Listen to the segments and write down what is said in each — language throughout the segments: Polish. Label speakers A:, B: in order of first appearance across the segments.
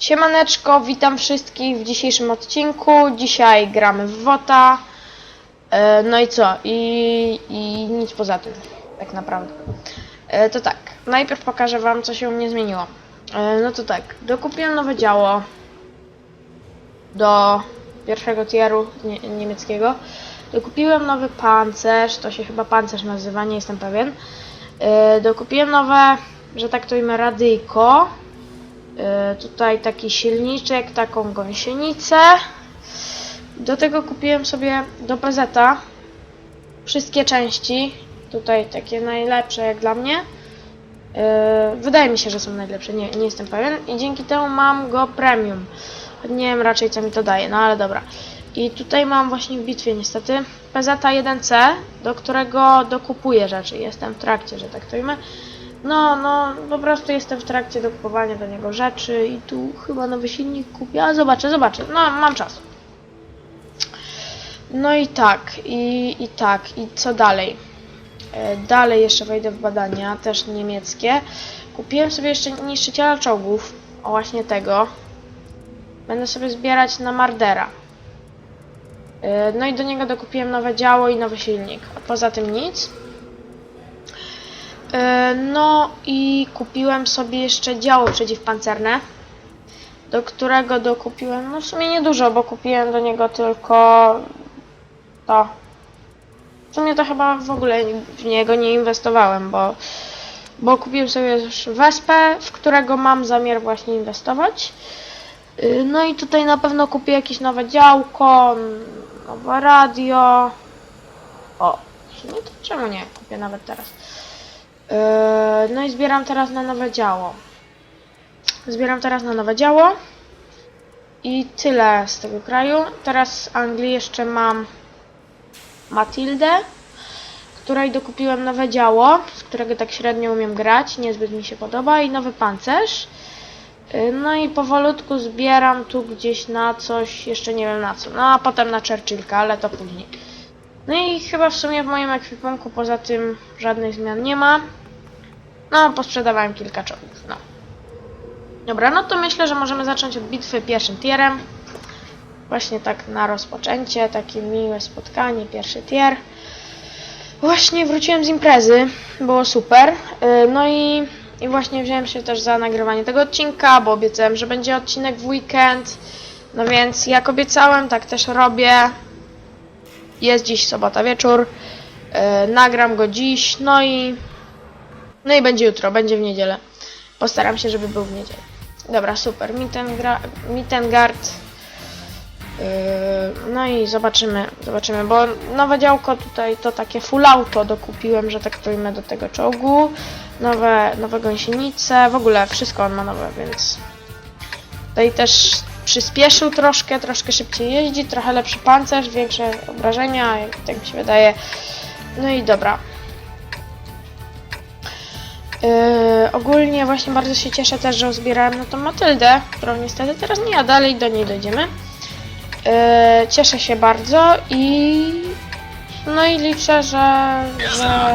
A: Siemaneczko, witam wszystkich w dzisiejszym odcinku. Dzisiaj gramy w WOTA. E, no i co? I, I nic poza tym, tak naprawdę. E, to tak, najpierw pokażę wam, co się u mnie zmieniło. E, no to tak, dokupiłem nowe działo do pierwszego tieru nie, niemieckiego. Dokupiłem nowy pancerz, to się chyba pancerz nazywa, nie jestem pewien. Dokupiłem nowe, że tak to imię, radyjko. E, tutaj taki silniczek, taką gąsienicę. Do tego kupiłem sobie do PZ-a wszystkie części. Tutaj takie najlepsze jak dla mnie. E, Wydaje mi się, że są najlepsze, nie, nie jestem pewien. I dzięki temu mam go premium. Nie wiem raczej co mi to daje, no ale dobra. I tutaj mam właśnie w bitwie niestety PZ 1C, do którego dokupuję rzeczy. Jestem w trakcie, że tak to imię. No, no, po prostu jestem w trakcie dokupowania do niego rzeczy i tu chyba nowy silnik kupię. A zobaczę, zobaczę. No, mam czas. No i tak, i, i tak, i co dalej? E, Dalej jeszcze wejdę w badania, też niemieckie. Kupiłem sobie jeszcze niszczyciela czołgów, o właśnie tego. Będę sobie zbierać na Mardera. E, No i do niego dokupiłem nowe działo i nowy silnik. A poza tym nic. E, No i kupiłem sobie jeszcze działo przeciwpancerne, do którego dokupiłem, no w sumie niedużo, bo kupiłem do niego tylko to. W sumie to chyba w ogóle w niego nie inwestowałem, bo, bo kupiłem sobie już Wespę, w którego mam zamiar właśnie inwestować. Y, No i tutaj na pewno kupię jakieś nowe działko, nowe radio. O, w sumie to czemu nie? Kupię nawet teraz. Yy, No i zbieram teraz na nowe działo. Zbieram teraz na nowe działo. I tyle z tego kraju. Teraz z Anglii jeszcze mam Matildę, której dokupiłem nowe działo, z którego tak średnio umiem grać, niezbyt mi się podoba, i nowy pancerz. Yy, No i powolutku zbieram tu gdzieś na coś, jeszcze nie wiem na co. No a potem na Churchillka, ale to później. No i chyba w sumie w moim ekwipunku poza tym żadnych zmian nie ma. No, posprzedawałem kilka czołgów, no. Dobra, no to myślę, że możemy zacząć od bitwy pierwszym tierem. Właśnie tak na rozpoczęcie, takie miłe spotkanie, pierwszy tier. Właśnie wróciłem z imprezy, było super. Yy, No i, i właśnie wziąłem się też za nagrywanie tego odcinka, bo obiecałem, że będzie odcinek w weekend. No więc jak obiecałem, tak też robię. Jest dziś sobota wieczór. Yy, nagram go dziś, no i no i będzie jutro, będzie w niedzielę. Postaram się, żeby był w niedzielę. Dobra, super. Mittengard. Yy, no i zobaczymy, zobaczymy, bo nowe działko tutaj to takie full auto dokupiłem, że tak powiem do tego czołgu. Nowe, nowe gąsienice, w ogóle wszystko on ma nowe, więc tutaj też przyspieszył troszkę, troszkę szybciej jeździ, trochę lepszy pancerz, większe obrażenia, jak tak mi się wydaje. No i dobra. Yy, ogólnie właśnie bardzo się cieszę też, że uzbierałem na tą Matyldę, którą niestety teraz nie, a dalej do niej dojdziemy. Yy, cieszę się bardzo i no i liczę, że, że,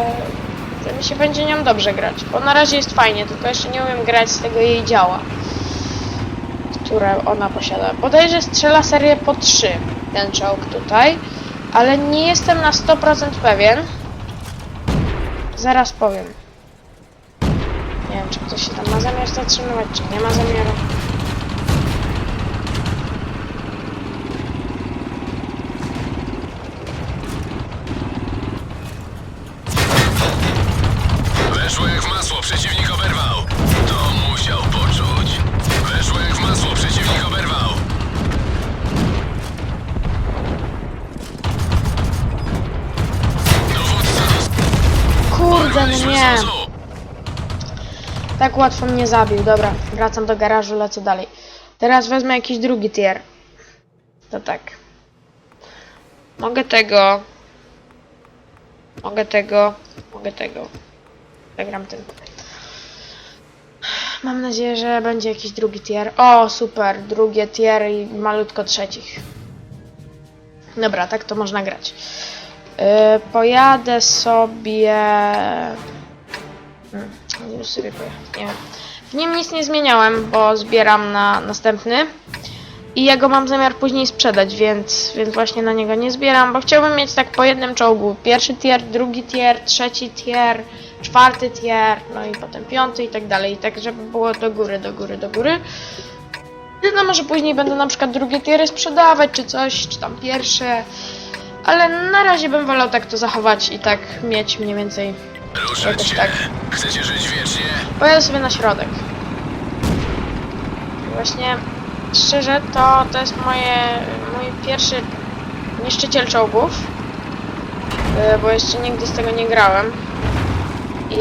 A: że mi się będzie nią dobrze grać, bo na razie jest fajnie, tylko jeszcze nie umiem grać z tego jej działa, które ona posiada. Bodajże strzela serię po 3 ten czołg tutaj, ale nie jestem na 100% pewien. Zaraz powiem. Czy ktoś się tam ma zamiar zatrzymywać, czy nie ma zamiaru. Tak łatwo mnie zabił. Dobra, wracam do garażu, lecę dalej. Teraz wezmę jakiś drugi tier. To tak. Mogę tego. Mogę tego. Mogę tego. Zagram ten. Mam nadzieję, że będzie jakiś drugi tier. O, super. Drugie tier i malutko trzecich. Dobra, tak to można grać. Yy, pojadę sobie... Hmm, nie wiem. W nim nic nie zmieniałem, bo zbieram na następny. I jego mam zamiar później sprzedać, więc, więc właśnie na niego nie zbieram, bo chciałbym mieć tak po jednym czołgu. Pierwszy tier, drugi tier, trzeci tier, czwarty tier, no i potem piąty i tak dalej. Tak, żeby było do góry, do góry, do góry. Wiadomo, że później będę na przykład drugie tiery sprzedawać, czy coś, czy tam pierwsze. Ale na razie bym wolał tak to zachować i tak mieć mniej więcej. Jakoś
B: się.
A: tak.
B: Chcecie żyć wiecznie?
A: Pojadę sobie na środek. Właśnie, szczerze, to, to jest moje, mój pierwszy niszczyciel czołgów. Yy, Bo jeszcze nigdy z tego nie grałem.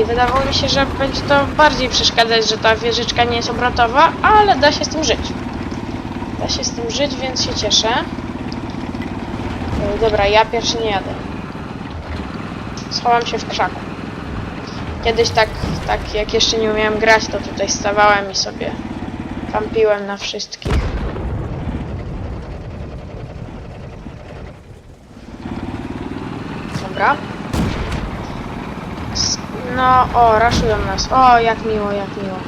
A: I wydawało mi się, że będzie to bardziej przeszkadzać, że ta wieżyczka nie jest obrotowa, ale da się z tym żyć. Da się z tym żyć, więc się cieszę. Yy, Dobra, ja pierwszy nie jadę. Schowam się w krzaku. Kiedyś tak, tak jak jeszcze nie umiałem grać, to tutaj stawałem i sobie kampiłem na wszystkich. Dobra. No, o, raszują nas. O, jak miło, jak miło.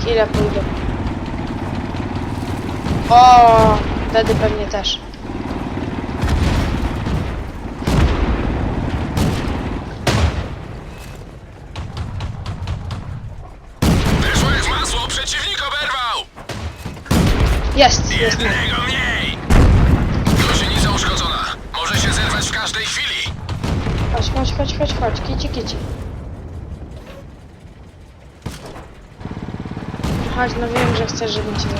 A: Chwilę pójdę. O, wtedy pewnie też.
B: Jednego mniej! Gąsienica uszkodzona. Może się zerwać w każdej chwili.
A: Chodź, chodź, chodź, chodź, chodź, kici, kici. Chodź, no wiem, że chcesz, żebym cię zabił.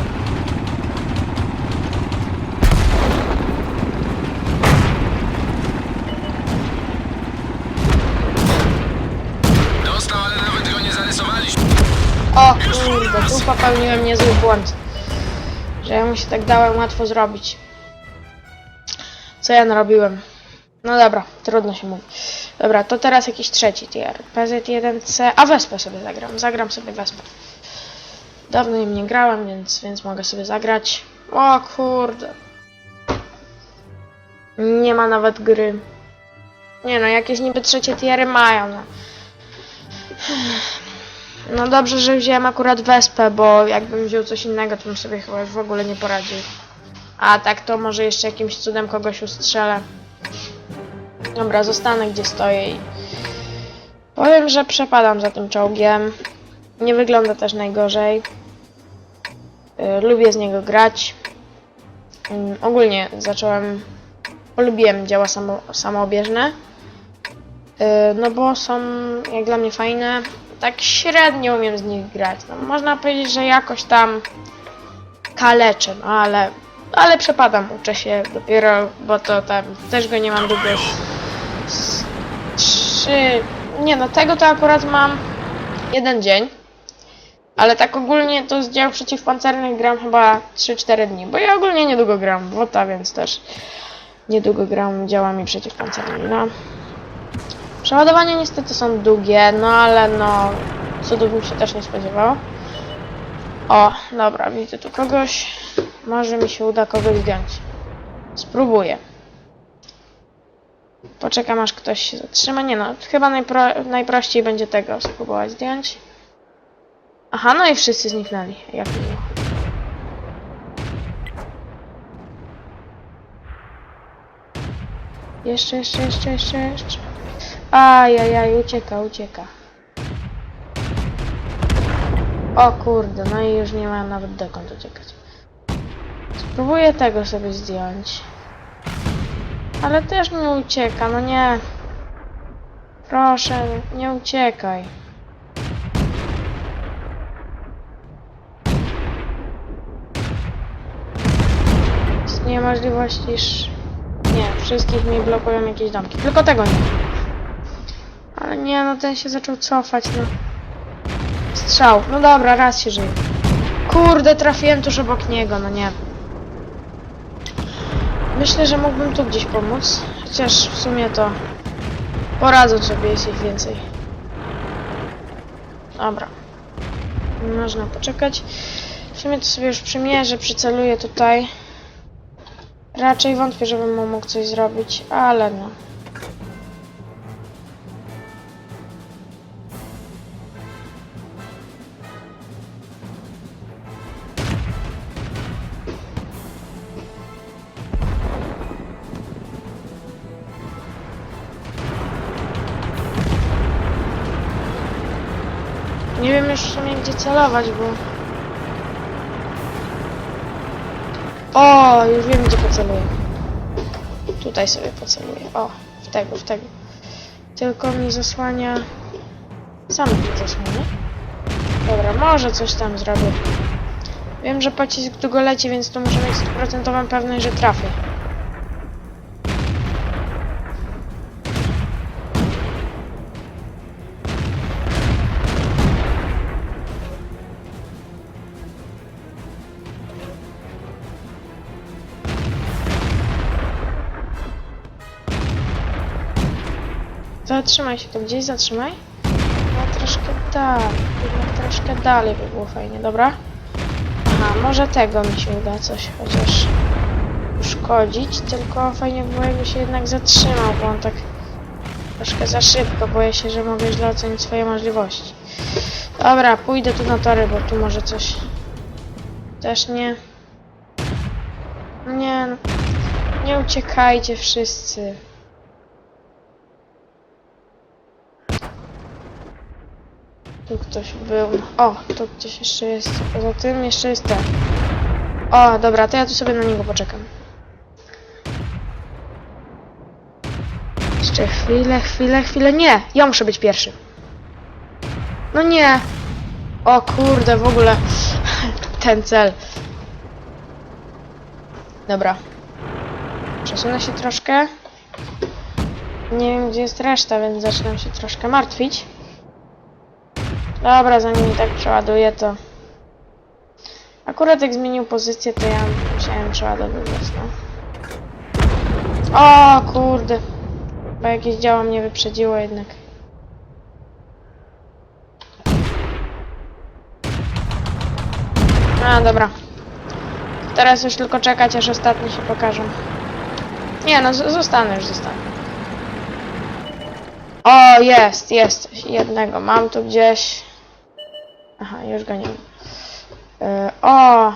B: Dostał, ale nawet go nie zarysowaliśmy.
A: O kurde, tu popełniłem niezły błąd. Że ja mu się tak dałem łatwo zrobić. Co ja narobiłem? No dobra, trudno się mówi. Dobra, to teraz jakiś trzeci tier. PZ1C, a Wespę sobie zagram. Zagram sobie Wespę. Dawno nim nie grałem, więc, więc mogę sobie zagrać. O kurde. Nie ma nawet gry. Nie no, jakieś niby trzecie tiery mają, no. No dobrze, że wziąłem akurat Wespę, bo jakbym wziął coś innego, to bym sobie chyba w ogóle nie poradził. A tak to może jeszcze jakimś cudem kogoś ustrzelę. Dobra, zostanę gdzie stoję i... Powiem, że przepadam za tym czołgiem. Nie wygląda też najgorzej. Yy, lubię z niego grać. Yy, ogólnie zacząłem... Polubiłem działa samo, samoobieżne. Yy, no bo są jak dla mnie fajne. Tak średnio umiem z nich grać. No, można powiedzieć, że jakoś tam kaleczę, no ale, ale przepadam, uczę się dopiero, bo to tam też go nie mam długo. Trzy. Nie no, tego to akurat mam jeden dzień. Ale tak ogólnie to z dział przeciwpancernych gram chyba 3-4 dni, bo ja ogólnie niedługo gram w WOTA, więc też niedługo gram działami przeciwpancernymi, no. Przeładowania niestety są długie, no ale no, cudów bym się też nie spodziewał. O, dobra, widzę tu kogoś. Może mi się uda kogoś zdjąć. Spróbuję. Poczekam aż ktoś się zatrzyma. Nie no, chyba najpro, najprościej będzie tego spróbować zdjąć. Aha, no i wszyscy zniknęli. Jak miło. Jeszcze, jeszcze, jeszcze, jeszcze, jeszcze. Ajajaj, ucieka, ucieka. O kurde, no i już nie ma nawet dokąd uciekać. Spróbuję tego sobie zdjąć. Ale też mi ucieka, no nie. Proszę, nie uciekaj. Istnieje możliwość, iż... Nie, wszystkich mi blokują jakieś domki. Tylko tego nie. Ale nie, no ten się zaczął cofać, no. Strzał. No dobra, raz się żyje. Kurde, trafiłem tuż obok niego, no nie. Myślę, że mógłbym tu gdzieś pomóc. Chociaż w sumie to poradzą sobie, jest ich więcej. Dobra. Można poczekać. W sumie to sobie już przymierzę, przyceluję tutaj. Raczej wątpię, żebym mu mógł coś zrobić, ale no. Celować, bo... O, już wiem gdzie poceluję. Tutaj sobie poceluję. O, w tego, w tego. Tylko mi zasłania... Sam mi zasłania. Dobra, może coś tam zrobię. Wiem, że pocisk długo leci, więc tu muszę mieć stuprocentową pewność, że trafię. Zatrzymaj się tu gdzieś, zatrzymaj. No troszkę dalej, jednak troszkę dalej by było fajnie, dobra? Aha, może tego mi się uda coś chociaż uszkodzić, tylko fajnie by było jakby się jednak zatrzymał, bo on tak troszkę za szybko, boję się, że mogę źle ocenić swoje możliwości. Dobra, pójdę tu na tory, bo tu może coś też nie... Nie, no. nie uciekajcie wszyscy. Tu ktoś był. O, tu gdzieś jeszcze jest. Poza tym jeszcze jest ten. O, dobra, to ja tu sobie na niego poczekam. Jeszcze chwilę, chwilę, chwilę. Nie! Ja muszę być pierwszy. No nie! O kurde, w ogóle ten cel. Dobra. Przesunę się troszkę. Nie wiem, gdzie jest reszta, więc zaczynam się troszkę martwić. Dobra, zanim tak przeładuję, to... Akurat jak zmienił pozycję, to ja musiałem przeładowywać, no. O kurde. Bo jakieś działo mnie wyprzedziło jednak. A, dobra. Teraz już tylko czekać, aż ostatni się pokażą. Nie no, zostanę już, zostanę. O, jest, jest. Jednego mam tu gdzieś. Aha, już go nie. E, o!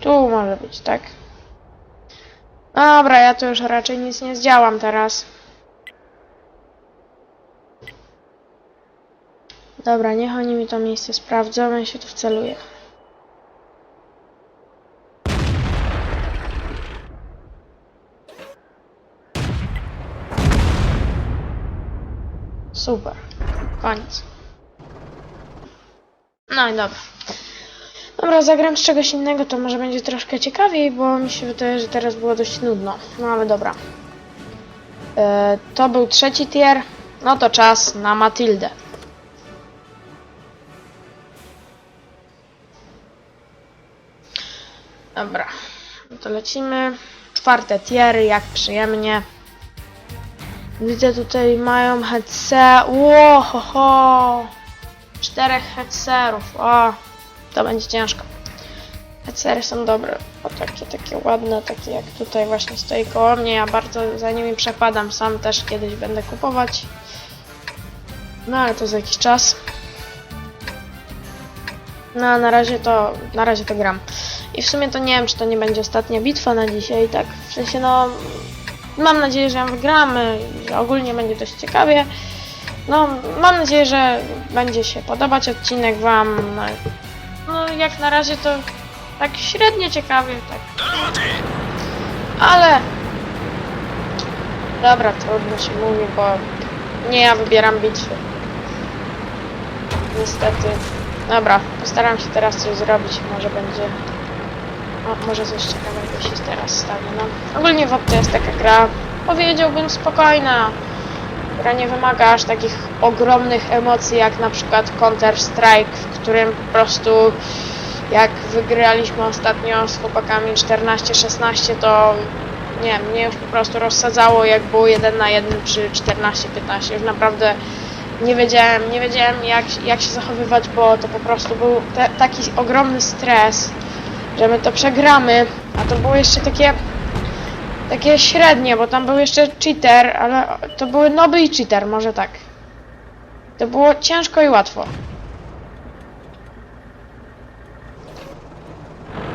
A: Tu może być, tak? Dobra, ja tu już raczej nic nie zdziałam teraz. Dobra, niech oni mi to miejsce sprawdzą, ja się tu wceluję. Super. Koniec. No i dobra. Dobra, zagram z czegoś innego, to może będzie troszkę ciekawiej, bo mi się wydaje, że teraz było dość nudno. No ale dobra. E, to był trzeci tier. No to czas na Matyldę. Dobra. No to lecimy. Czwarte tiery, jak przyjemnie. Widzę tutaj mają headset. Ło, ho, ho. Czterech headserów. O, to będzie ciężko. Headsery są dobre. O, takie, takie ładne, takie jak tutaj właśnie stoi koło mnie. Ja bardzo za nimi przepadam. Sam też kiedyś będę kupować. No ale to za jakiś czas. No, na razie to, na razie to gram. I w sumie to nie wiem, czy to nie będzie ostatnia bitwa na dzisiaj, tak, w sensie no, mam nadzieję, że ją wygramy, że ogólnie będzie dość ciekawie. No, mam nadzieję, że będzie się podobać odcinek wam. No, no jak na razie to tak średnio ciekawie, tak, ale... Dobra, trudno się mówi, bo nie ja wybieram bitwy. Niestety. Dobra, postaram się teraz coś zrobić, może będzie... O, może coś ciekawego się teraz stanie, no. Ogólnie WOP to jest taka gra, powiedziałbym spokojna, która nie wymaga aż takich ogromnych emocji, jak na przykład Counter-Strike, w którym po prostu jak wygraliśmy ostatnio z chłopakami 14-16, to nie mnie już po prostu rozsadzało, jak było 1 na 1 przy 14-15. Już naprawdę nie wiedziałem, nie wiedziałem jak, jak się zachowywać, bo to po prostu był te, taki ogromny stres, że my to przegramy, a to było jeszcze takie takie średnie, bo tam był jeszcze cheater, ale to były noby i cheater, może tak. To było ciężko i łatwo.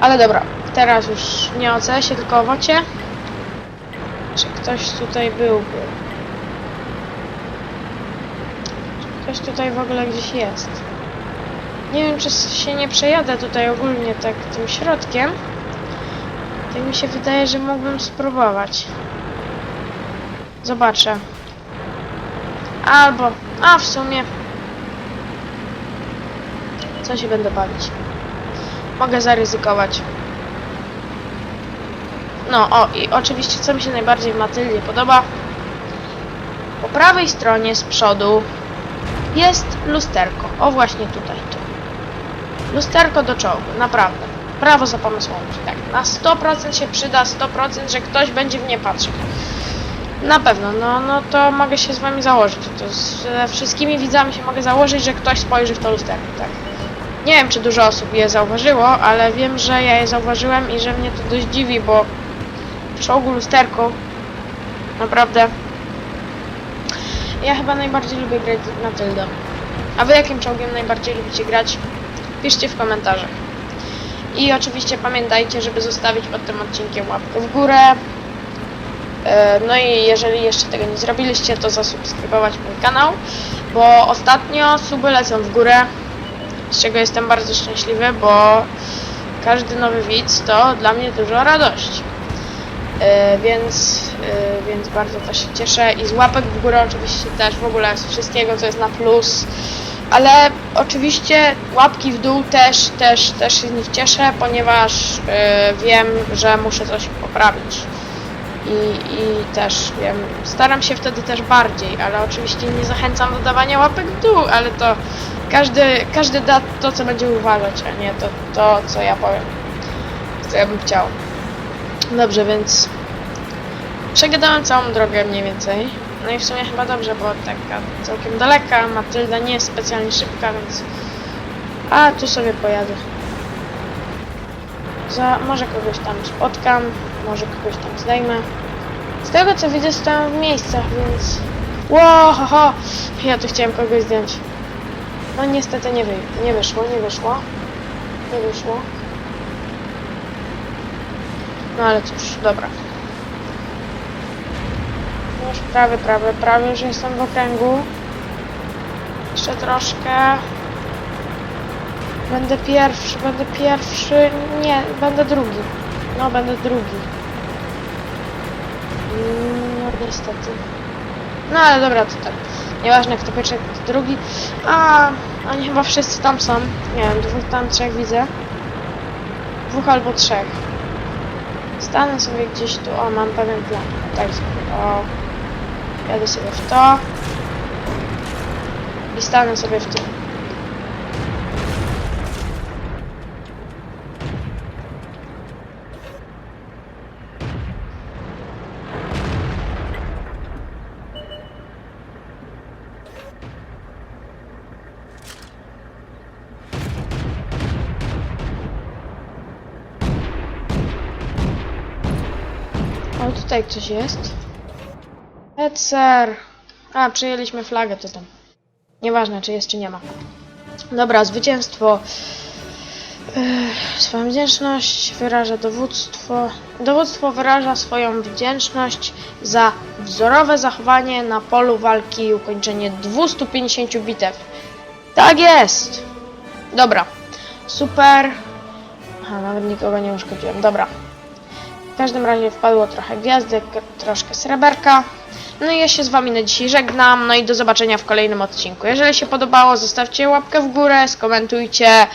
A: Ale dobra, teraz już nie o CS-ie, tylko o wocie. Czy ktoś tutaj byłby? Czy ktoś tutaj w ogóle gdzieś jest? Nie wiem, czy się nie przejadę tutaj ogólnie tak tym środkiem. Tak mi się wydaje, że mógłbym spróbować. Zobaczę. Albo, a w sumie, co się będę bawić? Mogę zaryzykować. No, o, i oczywiście, co mi się najbardziej w Matyldzie podoba, po prawej stronie z przodu jest lusterko. O, właśnie tutaj, tu. Lusterko do czołgu, naprawdę. Prawo za pomysłami. Tak, na 100% się przyda, 100%, że ktoś będzie w nie patrzył. Na pewno, no, no to mogę się z wami założyć. To ze wszystkimi widzami się mogę założyć, że ktoś spojrzy w to lusterko, tak. Nie wiem, czy dużo osób je zauważyło, ale wiem, że ja je zauważyłem i że mnie to dość dziwi, bo w czołgu lusterku naprawdę ja chyba najbardziej lubię grać na tyldo. A wy jakim czołgiem najbardziej lubicie grać? Piszcie w komentarzach. I oczywiście pamiętajcie, żeby zostawić pod tym odcinkiem łapkę w górę. E, No i jeżeli jeszcze tego nie zrobiliście, to zasubskrybować mój kanał, bo ostatnio suby lecą w górę, z czego jestem bardzo szczęśliwy, bo każdy nowy widz to dla mnie dużo radości. E, Więc, e, więc bardzo też się cieszę i z łapek w górę oczywiście też w ogóle z wszystkiego co jest na plus. Ale oczywiście łapki w dół też, też, też się z nich cieszę, ponieważ e, wiem, że muszę coś poprawić. I, I też wiem, staram się wtedy też bardziej, ale oczywiście nie zachęcam do dawania łapek w dół, ale to każdy, każdy da to, co będzie uważać, a nie to, to co ja powiem, co ja bym chciał. Dobrze, więc przegadałem całą drogę mniej więcej. No i w sumie chyba dobrze, bo taka całkiem daleka, Matylda nie jest specjalnie szybka, więc... A, tu sobie pojadę. Za, może kogoś tam spotkam, może kogoś tam zdejmę. Z tego co widzę, stoją w miejscach, więc... Ło, ho, ho. Ja tu chciałem kogoś zdjąć. No niestety nie, wy, nie wyszło, nie wyszło. Nie wyszło. No ale cóż, dobra. Już prawie, prawie, prawie już jestem w okręgu. Jeszcze troszkę. Będę pierwszy, będę pierwszy. Nie, będę drugi. No, będę drugi. No niestety. No ale dobra, to tak. Nieważne kto pierwszy, kto drugi. A, oni chyba wszyscy tam są. Nie wiem, dwóch tam, trzech widzę. Dwóch albo trzech. Stanę sobie gdzieś tu. O, mam pewien plan. Tak. O. Jadę sobie w to. I stanę sobie w tym. Tutaj coś jest. Ecer. A, przyjęliśmy flagę, to tam. Nieważne, czy jest, czy nie ma. Dobra, zwycięstwo. Ech, swoją wdzięczność wyraża dowództwo. Dowództwo wyraża swoją wdzięczność za wzorowe zachowanie na polu walki i ukończenie 250 bitew. Tak jest! Dobra. Super. Aha, nawet nikogo nie uszkodziłem. Dobra. W każdym razie wpadło trochę gwiazdek, troszkę sreberka. No i ja się z wami na dzisiaj żegnam, no i do zobaczenia w kolejnym odcinku. Jeżeli się podobało, zostawcie łapkę w górę, skomentujcie,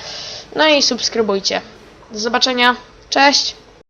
A: no i subskrybujcie. Do zobaczenia, cześć!